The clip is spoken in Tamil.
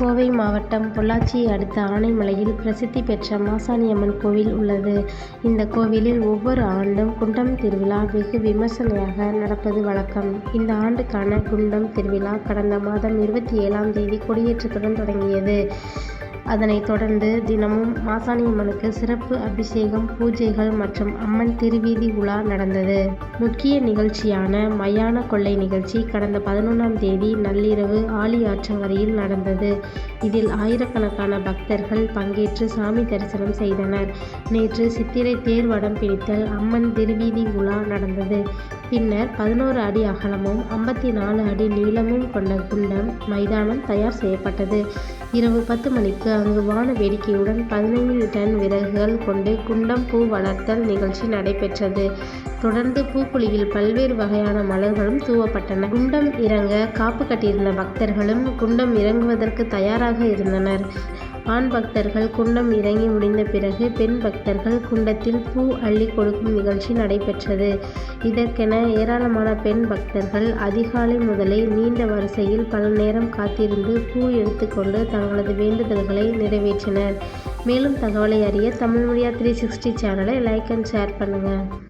கோவை மாவட்டம் பொள்ளாச்சியை அடுத்த ஆனைமலையில் பிரசித்தி பெற்ற மாசாணியம்மன் கோவில் உள்ளது. இந்த கோவிலில் ஒவ்வொரு ஆண்டும் குண்டம் திருவிழா வெகு விமர்சனையாக நடப்பது வழக்கம். இந்த ஆண்டுக்கான குண்டம் திருவிழா கடந்த மாதம் இருபத்தி ஏழாம் தேதி கொடியேற்றத்துடன் தொடங்கியது. அதனைத் தொடர்ந்து தினமும் மாசாணியம்மனுக்கு சிறப்பு அபிஷேகம் பூஜைகள் மற்றும் அம்மன் திருவீதி உலா நடந்தது. முக்கிய நிகழ்ச்சியான மயான கொள்ளை நிகழ்ச்சி கடந்த பதினொன்றாம் தேதி நள்ளிரவு ஆலி ஆழியாற்றங்கரையில் நடந்தது. இதில் ஆயிரக்கணக்கான பக்தர்கள் பங்கேற்று சாமி தரிசனம் செய்தனர். நேற்று சித்திரை தேர்வடம் பிடித்தல் அம்மன் திருவீதி உலா நடந்தது. பின்னர் பதினோரு அடி அகலமும் ஐம்பத்தி நாலு அடி நீளமும் கொண்ட குண்டம் மைதானம் தயார் செய்யப்பட்டது. இரவு பத்து மணிக்கு அங்கு வான வேடிக்கையுடன் பதினைந்து டன் விறகுகள் கொண்டு குண்டம் பூ வளர்த்தல் நிகழ்ச்சி நடைபெற்றது. தொடர்ந்து பூக்குழியில் பல்வேறு வகையான மலர்களும் தூவப்பட்டன. குண்டம் இறங்க காப்பு கட்டியிருந்த பக்தர்களும் குண்டம் இறங்குவதற்கு தயாராக இருந்தனர். ஆண் பக்தர்கள் குண்டம் இறங்கி முடிந்த பிறகு பெண் பக்தர்கள் குண்டத்தில் பூ அள்ளி கொடுக்கும் நிகழ்ச்சி நடைபெற்றது. இதற்கென ஏராளமான பெண் பக்தர்கள் அதிகாலை முதலே நீண்ட வரிசையில் பல நேரம் காத்திருந்து பூ எடுத்துக்கொண்டு தங்களது வேண்டுதல்களை நிறைவேற்றினர். மேலும் தகவலை அறிய தமிழ் மீடியா த்ரீ சிக்ஸ்டி சேனலை லைக் அண்ட் ஷேர் பண்ணுங்கள்